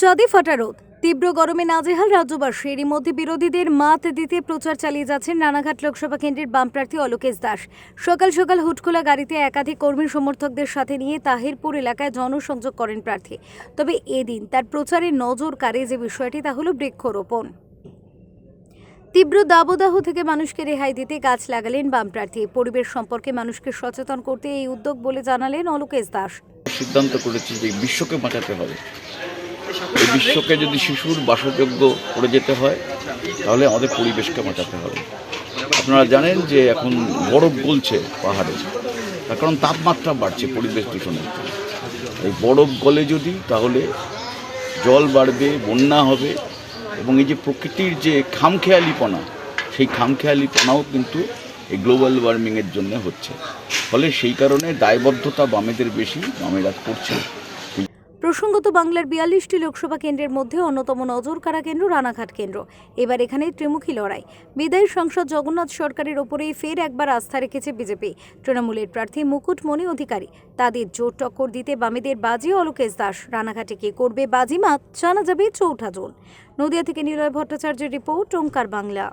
চাঁদে ফাটা রোদ তীব্র গরমে নাজেহাল রাজ্যবাসী। এরই মধ্যে বিরোধীদের মাত দিতে প্রচার চালিয়ে যাচ্ছেন রানাঘাট লোকসভা কেন্দ্রের বামপ্রার্থী অলোকেশ দাস। সকাল সকাল হুটখোলা গাড়িতে একাধিক কর্মী সমর্থকদের সাথে নিয়ে তাহিরপুর এলাকায় জনসংযোগ করেন প্রার্থী। তবে এদিন তার প্রচারে নজর কাড়ে যে বিষয়টি, তা হল বৃক্ষরোপণ। তীব্র দাবদাহ থেকে মানুষকে রেহাই দিতে গাছ লাগালেন বামপ্রার্থী পরিবেশ সম্পর্কে মানুষকে সচেতন করতে এই উদ্যোগ বলে জানালেন অলোকেশ দাস। সিদ্ধান্ত করেছি যে বিশ্বকে বাঁচাতে হবে। বিশ্বকে যদি শিশুর বাসযোগ্য করে যেতে হয়, তাহলে আমাদের পরিবেশকে বাঁচাতে হবে। আপনারা জানেন যে এখন বরফ গলছে পাহাড়ে, তার কারণ তাপমাত্রা বাড়ছে, পরিবেশ দূষণের এই বরফ গলে যদি, তাহলে জল বাড়বে, বন্যা হবে, এবং এই যে প্রকৃতির যে খামখেয়ালিপনা, সেই খামখেয়ালিপনাও কিন্তু এই গ্লোবাল ওয়ার্মিংয়ের জন্য হচ্ছে। ফলে সেই কারণে দায়বদ্ধতা বামেদের বেশি, বামেরা করছে। প্রসঙ্গত, বাংলার বিয়াল্লিশটি লোকসভা কেন্দ্রের মধ্যে অন্যতম নজর কাড়া কেন্দ্র রানাঘাট কেন্দ্র। এবার এখানে ত্রিমুখী লড়াই। বিদায়ী সাংসদ জগন্নাথ সরকারের ওপরেই ফের একবার আস্থা রেখেছে বিজেপি। তৃণমূলের প্রার্থী মুকুটমণি অধিকারী। তাদের জোর টক্কর দিতে বামেদের বাজি অলোকেশ দাস। রানাঘাটে কে করবে বাজিমাত জানা যাবে চৌঠা জুন। নদিয়া থেকে নিলয় ভট্টাচার্যের রিপোর্ট, ওঙ্কার বাংলা।